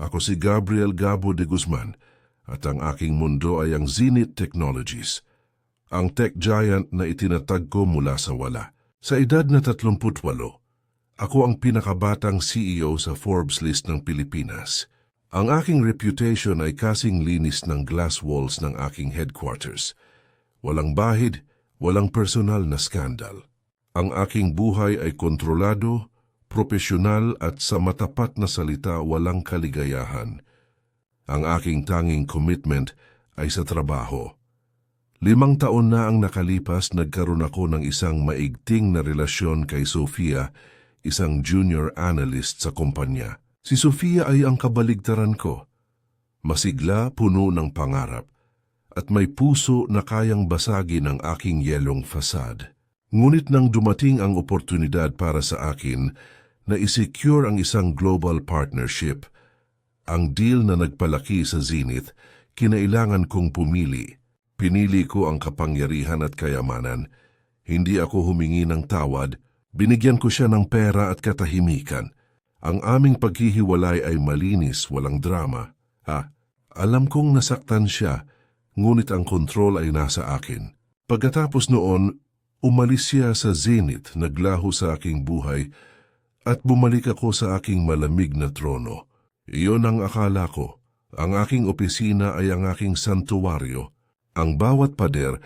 Ako si Gabriel Gabo de Guzman at ang aking mundo ay ang Zenith Technologies, ang tech giant na itinatag ko mula sa wala. Sa edad na 38, ako ang pinakabatang CEO sa Forbes list ng Pilipinas. Ang aking reputation ay kasing linis ng glass walls ng aking headquarters. Walang bahid, walang personal na skandal. Ang aking buhay ay kontrolado, propesyonal at sa matapat na salita walang kaligayahan. Ang aking tanging commitment ay sa trabaho. Limang taon na ang nakalipas nagkaroon ako ng isang maigting na relasyon kay Sofia, isang junior analyst sa kumpanya. Si Sofia ay ang kabaligtaran ko. Masigla, puno ng pangarap, at may puso na kayang basagin ang aking yelong fasad. Ngunit nang dumating ang oportunidad para sa akin na isecure ang isang global partnership, ang deal na nagpalaki sa Zenith, kinailangan kong pumili. Pinili ko ang kapangyarihan at kayamanan. Hindi ako humingi ng tawad, binigyan ko siya ng pera at katahimikan. Ang aming paghihiwalay ay malinis, walang drama. Ha, alam kong nasaktan siya, ngunit ang kontrol ay nasa akin. Pagkatapos noon, umalis siya sa zenith, naglaho sa aking buhay, at bumalik ako sa aking malamig na trono. Iyon ang akala ko. Ang aking opisina ay ang aking santuwaryo. Ang bawat pader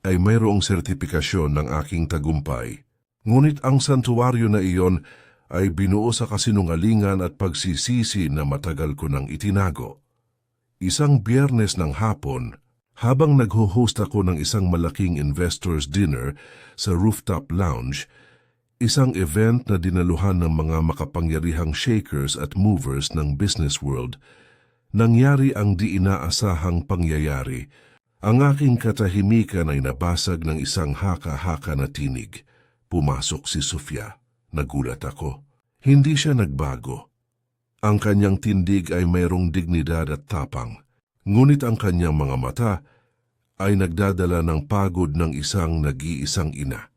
ay mayroong sertipikasyon ng aking tagumpay. Ngunit ang santuwaryo na iyon ay binuo sa kasinungalingan at pagsisisi na matagal ko nang itinago. Isang biyernes ng hapon, habang nagho-host ako ng isang malaking investors dinner sa rooftop lounge, isang event na dinaluhan ng mga makapangyarihang shakers at movers ng business world, nangyari ang di inaasahang pangyayari. Ang aking katahimikan ay nabasag ng isang haka-haka na tinig. Pumasok si Sofia. Nagulat ako. Hindi siya nagbago. Ang kanyang tindig ay mayroong dignidad at tapang. Ngunit ang kanyang mga mata ay nagdadala ng pagod ng isang nag-iisang ina.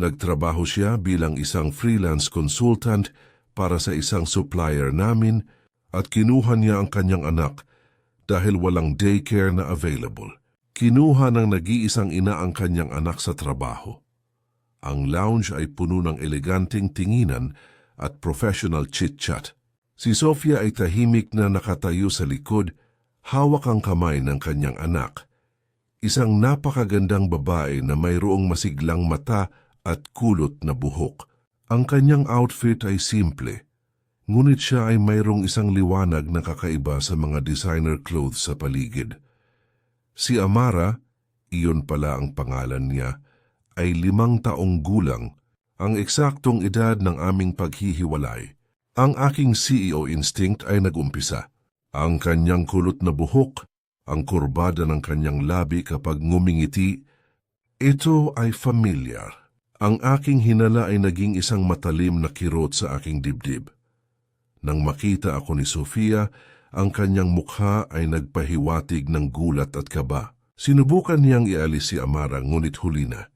Nagtrabaho siya bilang isang freelance consultant para sa isang supplier namin at kinuha niya ang kanyang anak dahil walang daycare na available. Kinuha ng nag-iisang ina ang kanyang anak sa trabaho. Ang lounge ay puno ng eleganteng tinginan at professional chit-chat. Si Sofia ay tahimik na nakatayo sa likod, hawak ang kamay ng kanyang anak. Isang napakagandang babae na mayroong masiglang mata at kulot na buhok. Ang kanyang outfit ay simple, ngunit siya ay mayroong isang liwanag na kakaiba sa mga designer clothes sa paligid. Si Amara, iyon pala ang pangalan niya, ay limang taong gulang, ang eksaktong edad ng aming paghihiwalay. Ang aking CEO instinct ay nagumpisa. Ang kanyang kulot na buhok, ang kurbada ng kanyang labi kapag ngumingiti, ito ay familiar. Ang aking hinala ay naging isang matalim na kirot sa aking dibdib. Nang makita ako ni Sofia, ang kanyang mukha ay nagpahiwatig ng gulat at kaba. Sinubukan niyang ialis si Amara ngunit huli na.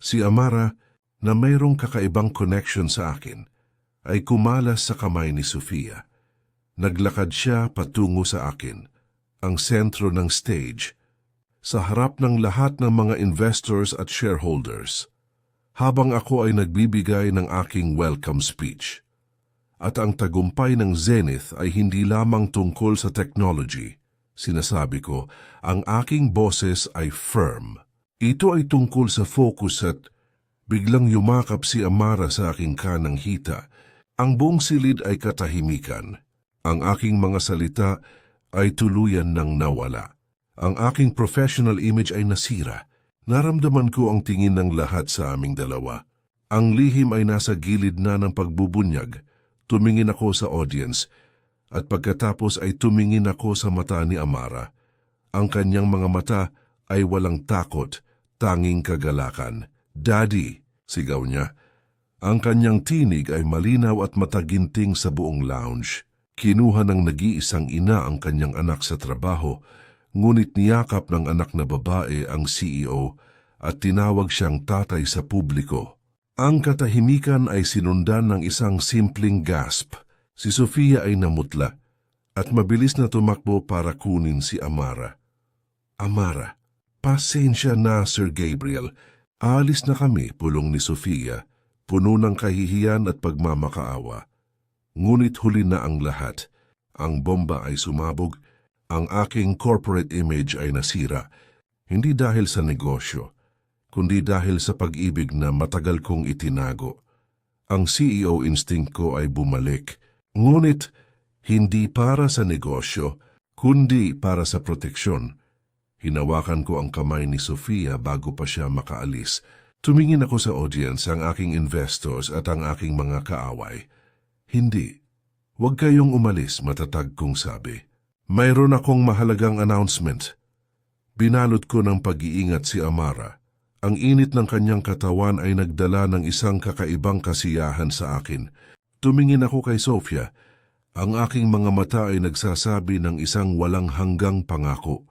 Si Amara, na mayroong kakaibang connection sa akin, ay kumalas sa kamay ni Sofia. Naglakad siya patungo sa akin, ang sentro ng stage, sa harap ng lahat ng mga investors at shareholders, habang ako ay nagbibigay ng aking welcome speech at ang tagumpay ng Zenith ay hindi lamang tungkol sa technology. Sinasabi ko, ang aking boses ay firm. Ito ay tungkol sa focus at biglang yumakap si Amara sa aking kanang hita. Ang buong silid ay katahimikan. Ang aking mga salita ay tuluyan ng nawala. Ang aking professional image ay nasira. Naramdaman ko ang tingin ng lahat sa aming dalawa. Ang lihim ay nasa gilid na ng pagbubunyag Tumingin ako sa audience at pagkatapos ay tumingin ako sa mata ni Amara. Ang kanyang mga mata ay walang takot, tanging kagalakan. Daddy, sigaw niya. Ang kanyang tinig ay malinaw at mataginting sa buong lounge. Kinuha ng nag-iisang ina ang kanyang anak sa trabaho, ngunit niyakap ng anak na babae ang CEO at tinawag siyang tatay sa publiko. Ang katahimikan ay sinundan ng isang simpleng gasp. Si Sofia ay namutla. at mabilis na tumakbo para kunin si Amara. Amara, pasensya na Sir Gabriel. Alis na kami pulong ni Sofia, puno ng kahihiyan at pagmamakaawa. Ngunit huli na ang lahat. Ang bomba ay sumabog, ang aking corporate image ay nasira, hindi dahil sa negosyo, kundi dahil sa pag-ibig na matagal kong itinago. Ang CEO instinct ko ay bumalik, ngunit hindi para sa negosyo, kundi para sa proteksyon. Hinawakan ko ang kamay ni Sofia bago pa siya makaalis. Tumingin ako sa audience, ang aking investors at ang aking mga kaaway. Hindi. Huwag kayong umalis, matatag kong sabi. Mayroon akong mahalagang announcement. Binalot ko ng pag-iingat si Amara. Ang init ng kanyang katawan ay nagdala ng isang kakaibang kasiyahan sa akin. Tumingin ako kay Sofia. Ang aking mga mata ay nagsasabi ng isang walang hanggang pangako.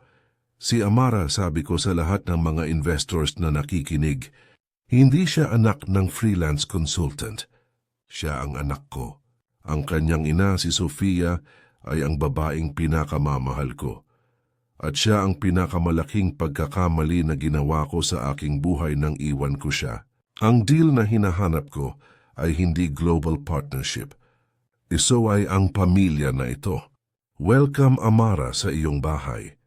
Si Amara sabi ko sa lahat ng mga investors na nakikinig, hindi siya anak ng freelance consultant. Siya ang anak ko. Ang kanyang ina si Sofia ay ang babaeng pinakamamahal ko. At siya ang pinakamalaking pagkakamali na ginawa ko sa aking buhay nang iwan ko siya. Ang deal na hinahanap ko ay hindi global partnership. Iso ay ang pamilya na ito. Welcome Amara sa iyong bahay.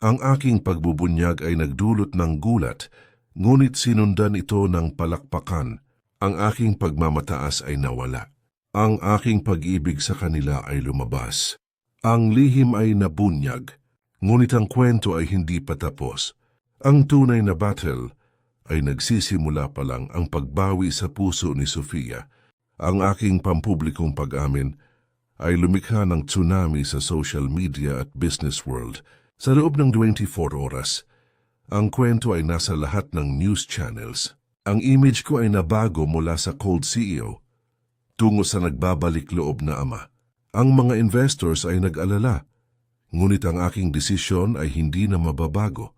Ang aking pagbubunyag ay nagdulot ng gulat, ngunit sinundan ito ng palakpakan. Ang aking pagmamataas ay nawala. Ang aking pag-ibig sa kanila ay lumabas. Ang lihim ay nabunyag, ngunit ang kwento ay hindi pa tapos. Ang tunay na battle ay nagsisimula pa lang ang pagbawi sa puso ni Sofia. Ang aking pampublikong pag-amin ay lumikha ng tsunami sa social media at business world. Sa loob ng 24 oras, ang kwento ay nasa lahat ng news channels. Ang image ko ay nabago mula sa cold CEO tungo sa nagbabalik loob na ama. Ang mga investors ay nag-alala, ngunit ang aking desisyon ay hindi na mababago.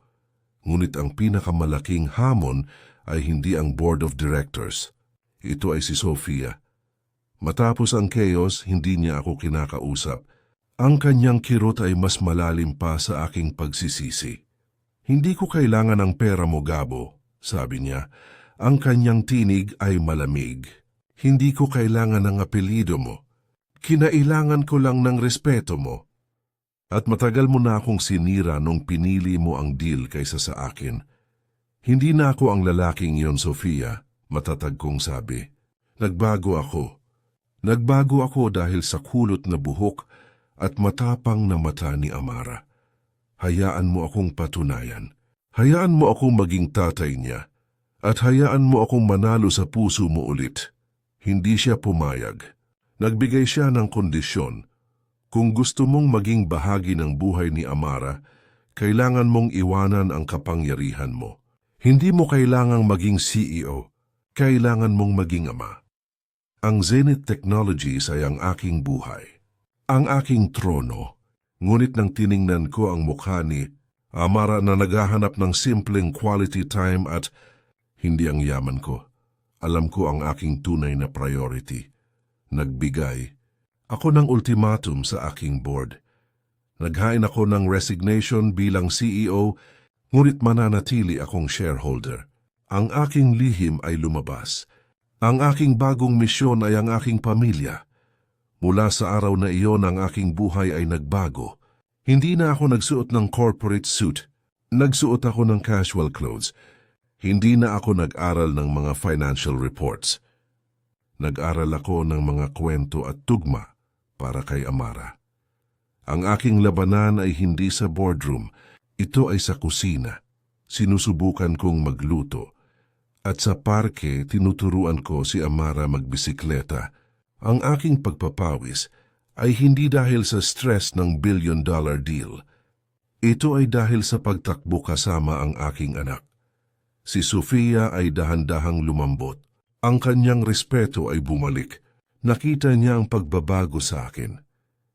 Ngunit ang pinakamalaking hamon ay hindi ang board of directors. Ito ay si Sofia. Matapos ang chaos, hindi niya ako kinakausap. Ang kanyang kirot ay mas malalim pa sa aking pagsisisi. Hindi ko kailangan ng pera mo, Gabo, sabi niya. Ang kanyang tinig ay malamig. Hindi ko kailangan ng apelido mo. Kinailangan ko lang ng respeto mo. At matagal mo na akong sinira nung pinili mo ang deal kaysa sa akin. Hindi na ako ang lalaking yon, Sofia, matatag kong sabi. Nagbago ako. Nagbago ako dahil sa kulot na buhok at matapang na mata ni Amara. Hayaan mo akong patunayan. Hayaan mo akong maging tatay niya. At hayaan mo akong manalo sa puso mo ulit. Hindi siya pumayag. Nagbigay siya ng kondisyon. Kung gusto mong maging bahagi ng buhay ni Amara, kailangan mong iwanan ang kapangyarihan mo. Hindi mo kailangang maging CEO. Kailangan mong maging ama. Ang Zenith Technologies ay ang aking buhay. Ang aking trono. Ngunit nang tiningnan ko ang mukha ni Amara na naghahanap ng simpleng quality time at hindi ang yaman ko. Alam ko ang aking tunay na priority. Nagbigay. Ako ng ultimatum sa aking board. Naghain ako ng resignation bilang CEO, ngunit mananatili akong shareholder. Ang aking lihim ay lumabas. Ang aking bagong misyon ay ang aking pamilya. Mula sa araw na iyon ang aking buhay ay nagbago. Hindi na ako nagsuot ng corporate suit. Nagsuot ako ng casual clothes. Hindi na ako nag-aral ng mga financial reports. Nag-aral ako ng mga kwento at tugma para kay Amara. Ang aking labanan ay hindi sa boardroom. Ito ay sa kusina. Sinusubukan kong magluto. At sa parke, tinuturuan ko si Amara magbisikleta. Ang aking pagpapawis ay hindi dahil sa stress ng billion-dollar deal. Ito ay dahil sa pagtakbo kasama ang aking anak. Si Sofia ay dahan-dahang lumambot. Ang kanyang respeto ay bumalik. Nakita niya ang pagbabago sa akin.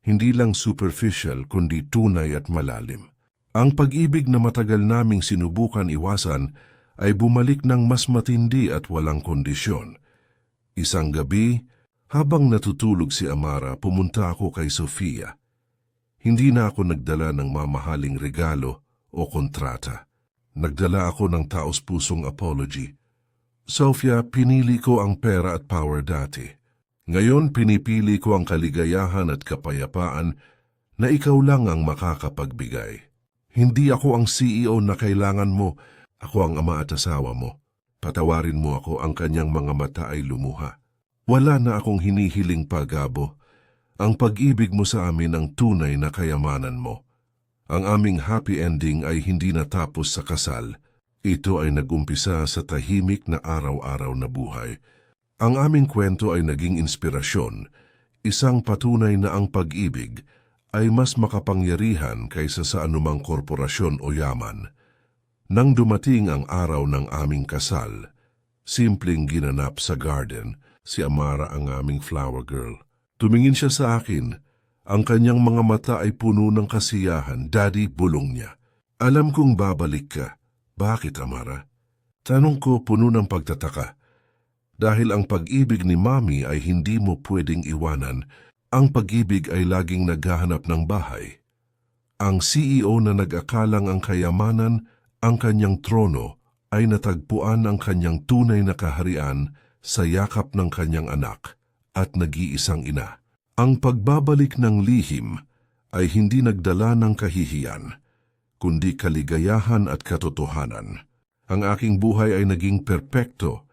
Hindi lang superficial kundi tunay at malalim. Ang pag-ibig na matagal naming sinubukan iwasan ay bumalik ng mas matindi at walang kondisyon. Isang gabi, habang natutulog si Amara, pumunta ako kay Sofia. Hindi na ako nagdala ng mamahaling regalo o kontrata. Nagdala ako ng taos-pusong apology. Sophia, pinili ko ang pera at power dati. Ngayon pinipili ko ang kaligayahan at kapayapaan na ikaw lang ang makakapagbigay. Hindi ako ang CEO na kailangan mo, ako ang ama at asawa mo. Patawarin mo ako ang kanyang mga mata ay lumuha. Wala na akong hinihiling pagabo. Ang pag-ibig mo sa amin ang tunay na kayamanan mo. Ang aming happy ending ay hindi natapos sa kasal. Ito ay nagumpisa sa tahimik na araw-araw na buhay. Ang aming kwento ay naging inspirasyon, isang patunay na ang pag-ibig ay mas makapangyarihan kaysa sa anumang korporasyon o yaman. Nang dumating ang araw ng aming kasal, simpleng ginanap sa garden, si Amara ang aming flower girl. Tumingin siya sa akin, ang kanyang mga mata ay puno ng kasiyahan, daddy bulong niya. Alam kong babalik ka. Bakit, Amara? Tanong ko puno ng pagtataka. Dahil ang pag-ibig ni Mami ay hindi mo pwedeng iwanan, ang pag-ibig ay laging naghahanap ng bahay. Ang CEO na nag-akalang ang kayamanan, ang kanyang trono, ay natagpuan ang kanyang tunay na kaharian sa yakap ng kanyang anak at nag-iisang ina. Ang pagbabalik ng lihim ay hindi nagdala ng kahihiyan, kundi kaligayahan at katotohanan. Ang aking buhay ay naging perpekto,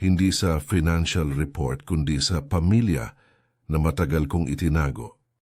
hindi sa financial report kundi sa pamilya na matagal kong itinago.